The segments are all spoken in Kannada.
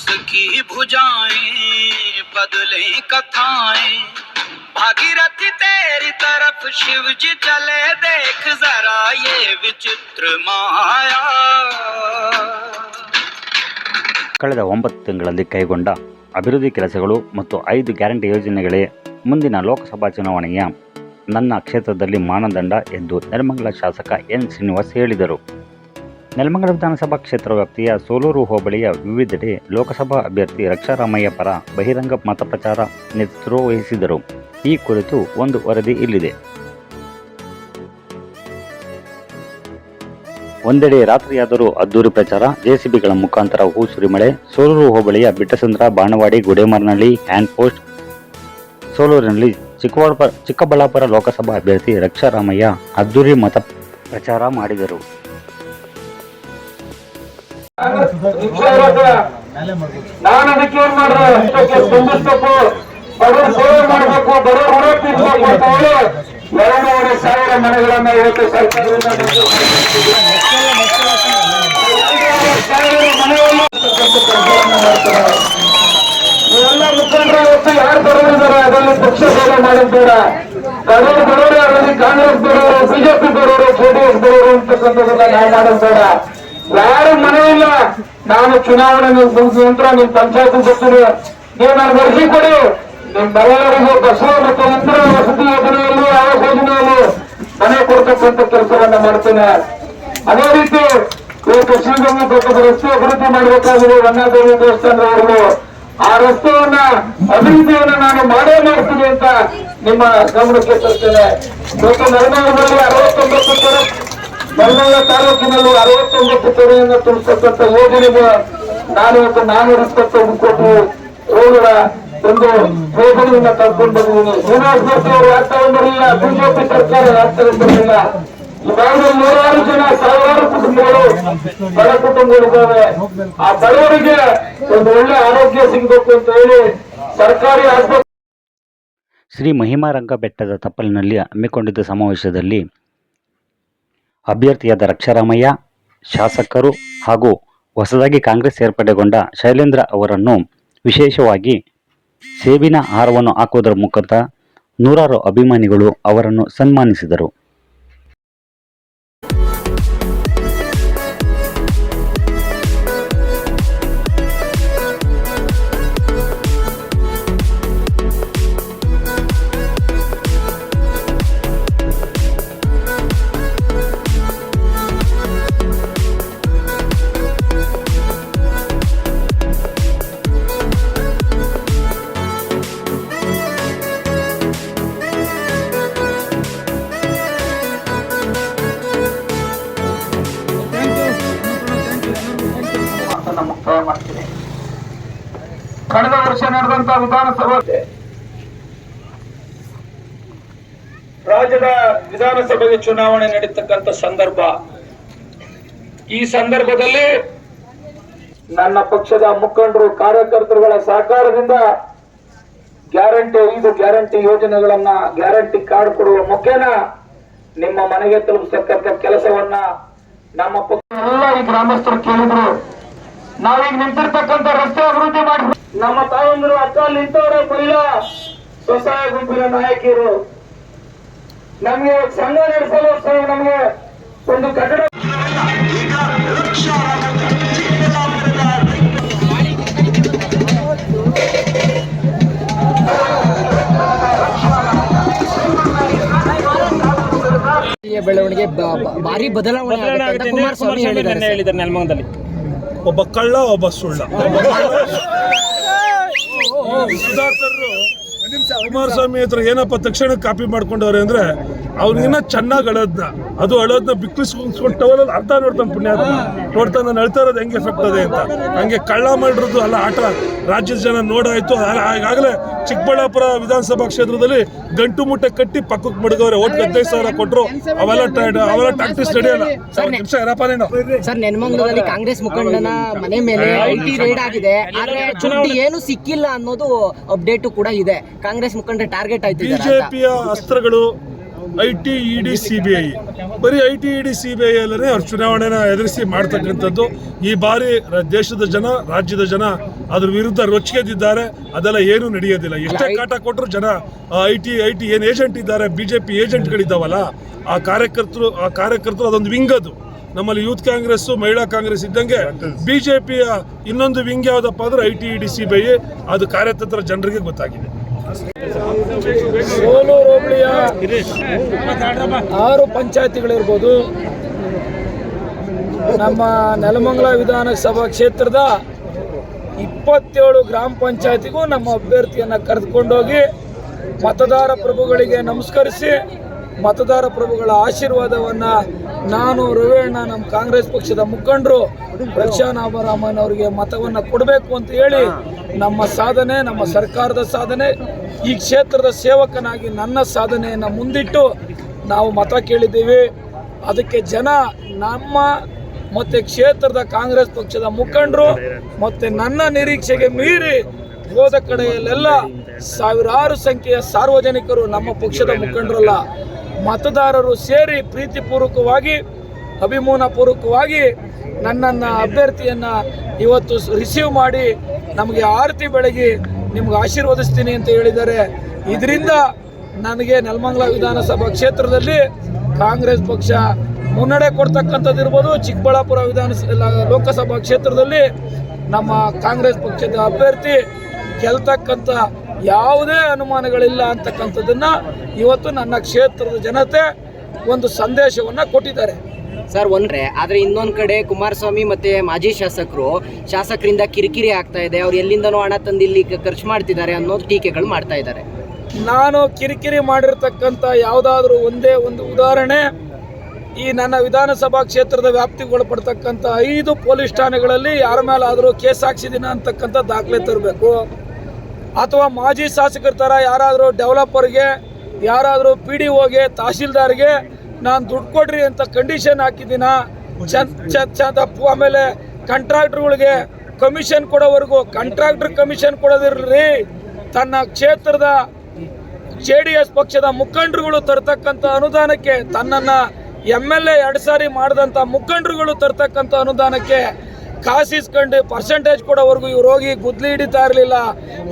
उसकी भुजाएं बदले कथाएं भागीरथी तेरी तरफ शिव जी चले देख जरा ये विचित्र माया ಕಳೆದ ಒಂಬತ್ತು ತಿಂಗಳಲ್ಲಿ ಕೈಗೊಂಡ ಅಭಿವೃದ್ಧಿ ಕೆಲಸಗಳು ಮತ್ತು ಐದು ಗ್ಯಾರಂಟಿ ಯೋಜನೆಗಳೇ ಮುಂದಿನ ಲೋಕಸಭಾ ಚುನಾವಣೆಯ ನನ್ನ ಕ್ಷೇತ್ರದಲ್ಲಿ ಮಾನದಂಡ ಎಂದು ನೆಲಮಂಗಲ ಶಾಸಕ ಎನ್ ಶ್ರೀನಿವಾಸ್ ಹೇಳಿದರು ನೆಲಮಂಗಲ ವಿಧಾನಸಭಾ ಕ್ಷೇತ್ರ ವ್ಯಾಪ್ತಿಯ ಸೋಲೂರು ಹೋಬಳಿಯ ವಿವಿಧೆಡೆ ಲೋಕಸಭಾ ಅಭ್ಯರ್ಥಿ ರಕ್ಷಾರಾಮಯ್ಯ ಪರ ಬಹಿರಂಗ ಮತಪ್ರಚಾರ ನೇತೃತ್ವ ವಹಿಸಿದರು ಈ ಕುರಿತು ಒಂದು ವರದಿ ಇಲ್ಲಿದೆ. ಒಂದೆಡೆ ರಾತ್ರಿಯಾದರೂ ಅದ್ದೂರಿ ಪ್ರಚಾರ, ಜೆಸಿಬಿಗಳ ಮುಖಾಂತರ ಹೂ ಸುರಿಮಳೆ ಸೋಲೂರು ಹೋಬಳಿಯ ಬಿಟ್ಟಸಂದ್ರ, ಬಾಣವಾಡಿ, ಗುಡೇಮರನಹಳ್ಳಿ, ಹ್ಯಾಂಡ್ ಪೋಸ್ಟ್, ಸೋಲೂರಿನಲ್ಲಿ ಚಿಕ್ಕಬಳ್ಳಾಪುರ ಚಿಕ್ಕಬಳ್ಳಾಪುರ ಲೋಕಸಭಾ ಅಭ್ಯರ್ಥಿ ರಕ್ಷಾರಾಮಯ್ಯ ಅದ್ದೂರಿ ಮತ ಪ್ರಚಾರ ಮಾಡಿದರು. ನಾನು ಅದಕ್ಕೆ ಏನ್ ಅಷ್ಟಕ್ಕೆ ಬಡವ್ರ ಸೇವೆ ಮಾಡ್ಬೇಕು. ಬಡವ್ರ ಅಂತ ಹೇಳಿ ಎರಡೂವರೆ ಸಾವಿರ ಮನೆಗಳನ್ನ ಇವತ್ತು ಸರ್ಕಾರದಿಂದ ಎಲ್ಲ ಮುಖಂಡರು ಇವತ್ತು ಯಾರು ಬರೋದಿದ್ದಾರೆ ಅದರಲ್ಲಿ ಪಕ್ಷ ಸೇವೆ ಮಾಡಿದ್ದೀರ ಬಡವರು ಬಡವರು ಅದರಲ್ಲಿ ಕಾಂಗ್ರೆಸ್ ಬರೋರು ಬಿಜೆಪಿ ಬರೋರು ಜೆಡಿಎಸ್ ಬರೋರು ಅಂತಕ್ಕಂಥದ್ದನ್ನ ನಾವು ಬೇಡ. ಯಾರು ಮನೆ ಇಲ್ಲ? ನಾನು ಚುನಾವಣೆ ನಂತರ ನಿಮ್ ಪಂಚಾಯತ್ ಬರ್ತೀನಿ ನೀವು ನಾನು ವರ್ಷಿ ಕೊಡಿ. ನಿಮ್ ಮನೆಯವರಿಗೂ ಬಸವ ಮತ್ತು ಇತರ ವಸತಿ ಯೋಜನೆಯಲ್ಲಿ ಆವಾಸ ಯೋಜನೆಯಲ್ಲಿ ಮನೆ ಕೊಡ್ತಕ್ಕಂಥ ಕೆಲಸವನ್ನ ಮಾಡ್ತೇನೆ. ಅದೇ ರೀತಿ ಇವತ್ತು ಶ್ರೀಗಂಗ ಪಕ್ಕದ ರಸ್ತೆ ಅಭಿವೃದ್ಧಿ ಮಾಡಬೇಕಾಗಿದೆ. ವನ್ನಾದೇವಿ ದೇವಸ್ಥಾನದವರು ಆ ರಸ್ತೆಯನ್ನ ಅಭಿವೃದ್ಧಿಯನ್ನು ನಾನು ಮಾಡೇ ಮಾಡ್ತೀನಿ ಅಂತ ನಿಮ್ಮ ಗಮನಕ್ಕೆ ತರ್ತೇನೆ. ಇವತ್ತು ನೆಲಮಂಗಲದಲ್ಲಿ ಅರವತ್ತೊಂಬತ್ತು ನೆಲಮಂಗಲ ತಾಲೂಕಿನಲ್ಲಿ ಅರವತ್ತೊಂಬತ್ತು ಕೆರೆಯನ್ನು ತುಂಬಿಸ್ತಕ್ಕಂಥ ಯೋಜನೆಗೆ ನಾನು ಇವತ್ತು ನಾನೂರ ಇಪ್ಪತ್ತೊಂದು ಕೋಟಿ ಒಂದು ಯೋಜನೆಯನ್ನ ಕರ್ಕೊಂಡು ಬಂದಿದ್ದೀನಿ. ಶ್ರೀನಿವಾಸ ಮೂರ್ತಿ ಅವರು ಯಾಕೆ ತಗೊಂಡ್ಬರಲಿಲ್ಲ ಬಿಜೆಪಿ ಸರ್ಕಾರ ಯಾಕೆ ತಗೊಂಡ್ಬರಲಿಲ್ಲ ಈಗಾಗಲೇ ನೂರಾರು ಜನ, ಸಾವಿರಾರು ಕುಟುಂಬಗಳು, ಬಡ ಕುಟುಂಬಗಳಿದ್ದಾವೆ ಆ ಬಡವರಿಗೆ ಒಂದು ಒಳ್ಳೆ ಆರೋಗ್ಯ ಸಿಗಬೇಕು ಅಂತ ಹೇಳಿ ಸರ್ಕಾರಿ ಆಸ್ಪತ್ರೆ ಶ್ರೀ ಮಹಿಮಾರಂಗ ಬೆಟ್ಟದ ತಪ್ಪಲಿನಲ್ಲಿ ಹಮ್ಮಿಕೊಂಡಿದ್ದ ಸಮಾವೇಶದಲ್ಲಿ ಅಭ್ಯರ್ಥಿಯಾದ ರಕ್ಷಾರಾಮಯ್ಯ, ಶಾಸಕರು ಹಾಗೂ ಹೊಸದಾಗಿ ಕಾಂಗ್ರೆಸ್ ಸೇರ್ಪಡೆಗೊಂಡ ಶೈಲೇಂದ್ರ ಅವರನ್ನು ವಿಶೇಷವಾಗಿ ಸೇಬಿನ ಹಾರವನ್ನು ಹಾಕುವುದರ ಮುಖಾಂತರ ನೂರಾರು ಅಭಿಮಾನಿಗಳು ಅವರನ್ನು ಸನ್ಮಾನಿಸಿದರು. ಕಳೆದ ವರ್ಷ ನಡೆದಂತ ವಿಧಾನಸಭೆ ರಾಜ್ಯದ ವಿಧಾನಸಭೆಗೆ ಚುನಾವಣೆ ನಡೀತಕ್ಕಂತ ಸಂದರ್ಭ. ಈ ಸಂದರ್ಭದಲ್ಲಿ ನನ್ನ ಪಕ್ಷದ ಮುಖಂಡರು ಕಾರ್ಯಕರ್ತರುಗಳ ಸಹಕಾರದಿಂದ ಗ್ಯಾರಂಟಿ ಐದು ಗ್ಯಾರಂಟಿ ಯೋಜನೆಗಳನ್ನ ಗ್ಯಾರಂಟಿ ಕಾರ್ಡ್ ಕೊಡುವ ಮುಖೇನ ನಿಮ್ಮ ಮನೆಗೆ ತಲುಪಿಸತಕ್ಕಂಥ ಕೆಲಸವನ್ನ ನಮ್ಮ ಪಕ್ಷ ಎಲ್ಲ ಈ ಗ್ರಾಮಸ್ಥರು ಕೇಳಿದ್ರು. ನಾವೀಗ ನಿಂತಿರ್ತಕ್ಕಂಥ ರಸ್ತೆ ಅಭಿವೃದ್ಧಿ ಮಾಡಿ ನಮ್ಮ ತಾಯಂದಿರು ಅಕ್ಕ ಅಲ್ಲಿ ನಿಂತವರ ಮಹಿಳಾ ಸ್ವಸಹಾಯ ಗುಂಪಿನ ನಾಯಕಿಯರು. ನಮ್ಗೆ ಸಂಘ ನಡೆಸಲು ನಮಗೆ ನಮ್ಗೆ ಒಂದು ಕಟ್ಟಡ ರಾಜಕೀಯ ಬೆಳವಣಿಗೆ ಭಾರಿ ಬದಲಾವಣೆ ಆಗುತ್ತೆ ಅಂತ ಕುಮಾರಸ್ವಾಮಿ ಹೇಳಿದ್ದಾರೆ. ನೆಲಮಂಗದಲ್ಲಿ ಒಬ್ಬ ಕಳ್ಳ ಒಬ್ಬ ಸುಳ್ಳ. ಸುಧಾಕರ್ರು ಕುಮಾರಸ್ವಾಮಿ ಹತ್ರ ಏನಪ್ಪ ತಕ್ಷಣ ಕಾಪಿ ಮಾಡ್ಕೊಂಡವ್ರೆ ಅಂದ್ರೆ ಅವ್ರಿಗಿನ್ನ ಚೆನ್ನಾಗಿ ಅಳೋದ್ನ. ಅದು ಅಳೋದನ್ನ ಬಿಕ್ಲಿಸ್ಕೊಂಡು ಟವಲಲ್ಲಿ ಅರ್ಧ ನೋಡ್ತಾನೆ ಪುಣ್ಯ ನೋಡ್ತಾನೆ ನಾನು ಅಳ್ತಾ ಇರೋದು ಹೆಂಗೆ ಎಫೆಕ್ಟ್ ಅದೇ ಅಂತ. ಹಂಗೆ ಕಳ್ಳ ಮಾಡಿರೋದು ಅಲ್ಲ ಆಟ. ರಾಜ್ಯದ ಜನ ನೋಡಾಯ್ತು. ಈಗಾಗಲೇ ಚಿಕ್ಕಬಳ್ಳಾಪುರ ವಿಧಾನಸಭಾ ಕ್ಷೇತ್ರದಲ್ಲಿ ಗಂಟು ಮುಟ್ಟೆ ಕಟ್ಟಿ ಪಕ್ಕಕ್ಕೆ ಮಡಗವ್ರೆ. ಓಟ್ ಹದಿನೈದು ಸಾವಿರ ಕೊಟ್ಟರು ಅವೆಲ್ಲ ಟೈಡ್ ಅವೆಲ್ಲ ಟ್ಯಾಕ್ಟಿಸ್ ನಡೆಯಲ್ಲ. ನಿಮಿಷ ಇರಪ್ಪ ನೀನು. ಸರ್ ಕಾಂಗ್ರೆಸ್ ಮುಖಂಡನ ಮನೆ ಮೇಲೆ ಐಟಿ ರೇಡ್ ಆಗಿದೆ. ಆದ್ರೆ ಏನು ಸಿಕ್ಕಿಲ್ಲ ಅನ್ನೋದು ಅಪ್ಡೇಟ್ ಕೂಡ ಇದೆ. ಕಾಂಗ್ರೆಸ್ ಮುಖಂಡ ಟಾರ್ಗೆಟ್ ಆಯ್ತು ಬಿಜೆಪಿಯ ಅಸ್ತ್ರಗಳು I T E D C B I. ಬರೀ I T E D C B I ಅಲ್ಲೇ ಅವ್ರು ಚುನಾವಣೆನ ಎದುರಿಸಿ ಮಾಡ್ತಕ್ಕಂಥದ್ದು ಈ ಬಾರಿ ದೇಶದ ಜನ ರಾಜ್ಯದ ಜನ ಅದ್ರ ವಿರುದ್ಧ ರೊಚ್ಚಿಗೆದಿದ್ದಾರೆ ಅದೆಲ್ಲ ಏನೂ ನಡೆಯೋದಿಲ್ಲ. ಎಷ್ಟೇ ಕಾಟ ಕೊಟ್ಟರು ಜನ ಐ ಟಿ ಐ ಟಿ ಏನು ಏಜೆಂಟ್ ಇದ್ದಾರೆ ಬಿ ಜೆ ಪಿ ಏಜೆಂಟ್ಗಳಿದ್ದಾವಲ್ಲ ಆ ಕಾರ್ಯಕರ್ತರು ಆ ಕಾರ್ಯಕರ್ತರು ಅದೊಂದು ವಿಂಗ್ ಅದು. ನಮ್ಮಲ್ಲಿ ಯೂತ್ ಕಾಂಗ್ರೆಸ್ ಮಹಿಳಾ ಕಾಂಗ್ರೆಸ್ ಇದ್ದಂಗೆ ಬಿಜೆಪಿಯ ಇನ್ನೊಂದು ವಿಂಗ್ ಯಾವುದಪ್ಪ ಅಂದ್ರೆ I T E D C B I. ಅದು ಕಾರ್ಯತಂತ್ರ ಜನರಿಗೆ ಗೊತ್ತಾಗಿದೆ. ಸೋಲೂರು ಹೋಬಳಿಯ ಆರು ಪಂಚಾಯತಿಗಳಿರ್ಬೋದು. ನಮ್ಮ ನೆಲಮಂಗಲ ವಿಧಾನಸಭಾ ಕ್ಷೇತ್ರದ ಇಪ್ಪತ್ತೇಳು ಗ್ರಾಮ ಪಂಚಾಯತಿಗೂ ನಮ್ಮ ಅಭ್ಯರ್ಥಿಯನ್ನು ಕರೆದುಕೊಂಡೋಗಿ ಮತದಾರ ಪ್ರಭುಗಳಿಗೆ ನಮಸ್ಕರಿಸಿ ಮತದಾರ ಪ್ರಭುಗಳ ಆಶೀರ್ವಾದವನ್ನು ನಾನು ರವಿಯಣ್ಣ ನಮ್ಮ ಕಾಂಗ್ರೆಸ್ ಪಕ್ಷದ ಮುಖಂಡರು. ರಕ್ಷಾನಾಭರಾಮನ್ ಅವರಿಗೆ ಮತವನ್ನು ಕೊಡಬೇಕು ಅಂತ ಹೇಳಿ ನಮ್ಮ ಸಾಧನೆ ನಮ್ಮ ಸರ್ಕಾರದ ಸಾಧನೆ ಈ ಕ್ಷೇತ್ರದ ಸೇವಕನಾಗಿ ನನ್ನ ಸಾಧನೆಯನ್ನು ಮುಂದಿಟ್ಟು ನಾವು ಮತ ಕೇಳಿದ್ದೀವಿ. ಅದಕ್ಕೆ ಜನ ನಮ್ಮ ಮತ್ತು ಕ್ಷೇತ್ರದ ಕಾಂಗ್ರೆಸ್ ಪಕ್ಷದ ಮುಖಂಡರು ಮತ್ತು ನನ್ನ ನಿರೀಕ್ಷೆಗೆ ಮೀರಿ ಹೋದ ಕಡೆಯಲ್ಲೆಲ್ಲ ಸಾವಿರಾರು ಸಂಖ್ಯೆಯ ಸಾರ್ವಜನಿಕರು ನಮ್ಮ ಪಕ್ಷದ ಮುಖಂಡರಲ್ಲ. ಮತದಾರರು ಸೇರಿ ಪ್ರೀತಿಪೂರ್ವಕವಾಗಿ, ಅಭಿಮಾನಪೂರ್ವಕವಾಗಿ ನನ್ನನ್ನು ಅಭ್ಯರ್ಥಿಯನ್ನು ಇವತ್ತು ರಿಸೀವ್ ಮಾಡಿ ನಮಗೆ ಆರತಿ ಬೆಳಗಿ ನಿಮ್ಗೆ ಆಶೀರ್ವದಿಸ್ತೀನಿ ಅಂತ ಹೇಳಿದ್ದಾರೆ. ಇದರಿಂದ ನನಗೆ ನೆಲಮಂಗಲ ವಿಧಾನಸಭಾ ಕ್ಷೇತ್ರದಲ್ಲಿ ಕಾಂಗ್ರೆಸ್ ಪಕ್ಷ ಮುನ್ನಡೆ ಕೊಡ್ತಕ್ಕಂಥದ್ದು ಇರ್ಬೋದು. ಚಿಕ್ಕಬಳ್ಳಾಪುರ ವಿಧಾನಸ ಲೋಕಸಭಾ ಕ್ಷೇತ್ರದಲ್ಲಿ ನಮ್ಮ ಕಾಂಗ್ರೆಸ್ ಪಕ್ಷದ ಅಭ್ಯರ್ಥಿ ಗೆಲ್ತಕ್ಕಂಥ ಯಾವುದೇ ಅನುಮಾನಗಳಿಲ್ಲ ಅಂತಕ್ಕಂಥದ್ದನ್ನ ಇವತ್ತು ನನ್ನ ಕ್ಷೇತ್ರದ ಜನತೆ ಒಂದು ಸಂದೇಶವನ್ನು ಕೊಟ್ಟಿದ್ದಾರೆ. ಸರ್ ಒಂದ್ರೆ ಆದ್ರೆ ಇನ್ನೊಂದು ಕಡೆ ಕುಮಾರಸ್ವಾಮಿ ಮತ್ತೆ ಮಾಜಿ ಶಾಸಕರು ಶಾಸಕರಿಂದ ಕಿರಿಕಿರಿ ಆಗ್ತಾ ಇದೆ. ಅವ್ರು ಎಲ್ಲಿಂದನೂ ಹಣ ತಂದು ಇಲ್ಲಿ ಖರ್ಚು ಮಾಡ್ತಿದ್ದಾರೆ ಅನ್ನೋದು ಟೀಕೆಗಳು ಮಾಡ್ತಾ ಇದ್ದಾರೆ. ನಾನು ಕಿರಿಕಿರಿ ಮಾಡಿರ್ತಕ್ಕಂಥ ಯಾವುದಾದ್ರೂ ಒಂದೇ ಒಂದು ಉದಾಹರಣೆ ಈ ನನ್ನ ವಿಧಾನಸಭಾ ಕ್ಷೇತ್ರದ ವ್ಯಾಪ್ತಿಗೆ ಒಳಪಡ್ತಕ್ಕಂಥ ಐದು ಪೊಲೀಸ್ ಠಾಣೆಗಳಲ್ಲಿ ಯಾರ ಮೇಲಾದರೂ ಕೇಸ್ ಹಾಕ್ಸಿದ್ದೀನ ಅಂತಕ್ಕಂಥ ದಾಖಲೆ ತರಬೇಕು. ಅಥವಾ ಮಾಜಿ ಶಾಸಕರ ಥರ ಯಾರಾದರೂ ಡೆವಲಪರ್ಗೆ, ಯಾರಾದರೂ ಪಿ ಡಿ ಒಗೆ ತಹಶೀಲ್ದಾರ್ಗೆ, ನಾನು ದುಡ್ಡು ಕೊಡ್ರಿ ಅಂತ ಕಂಡೀಷನ್ ಹಾಕಿದ್ದೀನ? ಚಂದ ಚಂದ ಆಮೇಲೆ ಕಾಂಟ್ರಾಕ್ಟ್ರುಗಳಿಗೆ ಕಮಿಷನ್ ಕೊಡೋವರೆಗೂ ಕಂಟ್ರಾಕ್ಟ್ರ್ ಕಮಿಷನ್ ಕೊಡೋದಿರಲಿ ತನ್ನ ಕ್ಷೇತ್ರದ ಜೆ ಡಿ ಎಸ್ ಪಕ್ಷದ ಮುಖಂಡರುಗಳು ತರ್ತಕ್ಕಂಥ ಅನುದಾನಕ್ಕೆ, ತನ್ನನ್ನು ಎಂ ಎಲ್ ಎ ಎರಡು ಸಾರಿ ಮಾಡಿದಂಥ ಮುಖಂಡರುಗಳು ತರ್ತಕ್ಕಂಥ ಅನುದಾನಕ್ಕೆ ಕಾಸಿಸ್ಕೊಂಡು ಪರ್ಸೆಂಟೇಜ್ ಕೊಡೋವರೆಗೂ ಇವ್ರು ಹೋಗಿ ಗುದ್ಲಿ ಹಿಡಿತಾ ಇರಲಿಲ್ಲ.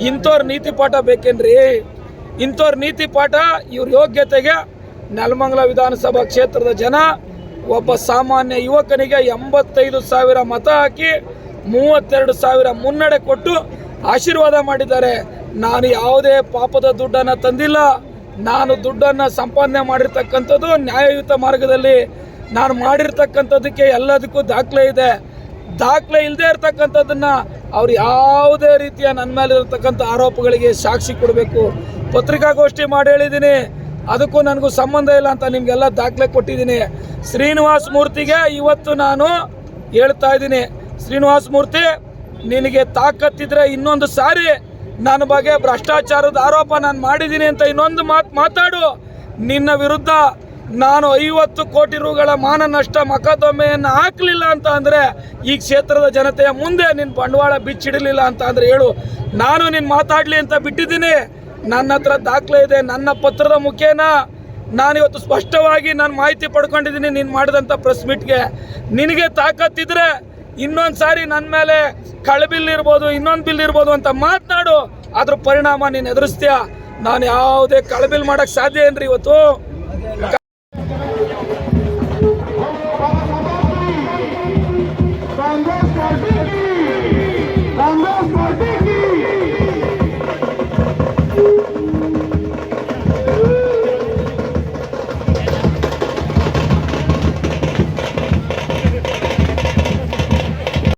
ಇಂಥವ್ರ ನೀತಿ ಪಾಠ ಬೇಕೇನ್ರಿ? ಇಂಥವ್ರ ನೀತಿ ಪಾಠ ಇವ್ರ ಯೋಗ್ಯತೆಗೆ ನೆಲಮಂಗಲ ವಿಧಾನಸಭಾ ಕ್ಷೇತ್ರದ ಜನ ಒಬ್ಬ ಸಾಮಾನ್ಯ ಯುವಕನಿಗೆ ಎಂಬತ್ತೈದು ಸಾವಿರ ಮತ ಹಾಕಿ ಮೂವತ್ತೆರಡು ಸಾವಿರ ಮುನ್ನಡೆ ಕೊಟ್ಟು ಆಶೀರ್ವಾದ ಮಾಡಿದ್ದಾರೆ. ನಾನು ಯಾವುದೇ ಪಾಪದ ದುಡ್ಡನ್ನು ತಂದಿಲ್ಲ. ನಾನು ದುಡ್ಡನ್ನು ಸಂಪಾದನೆ ಮಾಡಿರ್ತಕ್ಕಂಥದ್ದು ನ್ಯಾಯಯುತ ಮಾರ್ಗದಲ್ಲಿ. ನಾನು ಮಾಡಿರ್ತಕ್ಕಂಥದ್ದಕ್ಕೆ ಎಲ್ಲದಕ್ಕೂ ದಾಖಲೆ ಇದೆ. ದಾಖಲೆ ಇಲ್ಲದೆ ಇರತಕ್ಕಂಥದ್ದನ್ನ ಅವ್ರು ಯಾವುದೇ ರೀತಿಯ ನನ್ನ ಮೇಲೆ ಇರತಕ್ಕಂಥ ಆರೋಪಗಳಿಗೆ ಸಾಕ್ಷಿ ಕೊಡಬೇಕು. ಪತ್ರಿಕಾಗೋಷ್ಠಿ ಮಾಡಿ ಹೇಳಿದ್ದೀನಿ. ಅದಕ್ಕೂ ನನಗೂ ಸಂಬಂಧ ಇಲ್ಲ ಅಂತ ನಿಮಗೆಲ್ಲ ದಾಖಲೆ ಕೊಟ್ಟಿದ್ದೀನಿ. ಶ್ರೀನಿವಾಸ್ ಮೂರ್ತಿಗೆ ಇವತ್ತು ನಾನು ಹೇಳ್ತಾ ಇದ್ದೀನಿ. ಶ್ರೀನಿವಾಸ್ ಮೂರ್ತಿ, ನಿನಗೆ ತಾಕತ್ತಿದ್ರೆ ಇನ್ನೊಂದು ಸಾರಿ ನನ್ನ ಬಗ್ಗೆ ಭ್ರಷ್ಟಾಚಾರದ ಆರೋಪ ನಾನು ಮಾಡಿದ್ದೀನಿ ಅಂತ ಇನ್ನೊಂದು ಮಾತು ಮಾತಾಡು. ನಿನ್ನ ವಿರುದ್ಧ ನಾನು ಐವತ್ತು ಕೋಟಿ ರುಗಳ ಮಾನ ನಷ್ಟ ಮಕದೊಮ್ಮೆಯನ್ನು ಹಾಕಲಿಲ್ಲ ಅಂತ ಅಂದರೆ ಈ ಕ್ಷೇತ್ರದ ಜನತೆಯ ಮುಂದೆ ನಿನ್ನ ಬಂಡವಾಳ ಬಿಚ್ಚಿಡಲಿಲ್ಲ ಅಂತ ಅಂದರೆ ಹೇಳು. ನಾನು ನಿನ್ನ ಮಾತಾಡಲಿ ಅಂತ ಬಿಟ್ಟಿದ್ದೀನಿ. ನನ್ನ ಹತ್ರ ದಾಖಲೆ ಇದೆ, ನನ್ನ ಪತ್ರದ ಮುಖೇನ. ನಾನಿವತ್ತು ಸ್ಪಷ್ಟವಾಗಿ ನಾನು ಮಾಹಿತಿ ಪಡ್ಕೊಂಡಿದ್ದೀನಿ ನೀನು ಮಾಡಿದಂಥ ಪ್ರೆಸ್ ಮೀಟ್ಗೆ ನಿನಗೆ ತಾಕತ್ತಿದ್ರೆ ಇನ್ನೊಂದು ಸಾರಿ ನನ್ನ ಮೇಲೆ ಕಳಬಿಲ್ ಇರ್ಬೋದು, ಇನ್ನೊಂದು ಬಿಲ್ ಇರ್ಬೋದು ಅಂತ ಮಾತನಾಡು. ಅದ್ರ ಪರಿಣಾಮ ನೀನು ಎದುರಿಸ್ತೀಯ? ನಾನು ಯಾವುದೇ ಕಳಬಿಲ್ ಮಾಡೋಕ್ಕೆ ಸಾಧ್ಯ ಏನ್ರಿ ಇವತ್ತು?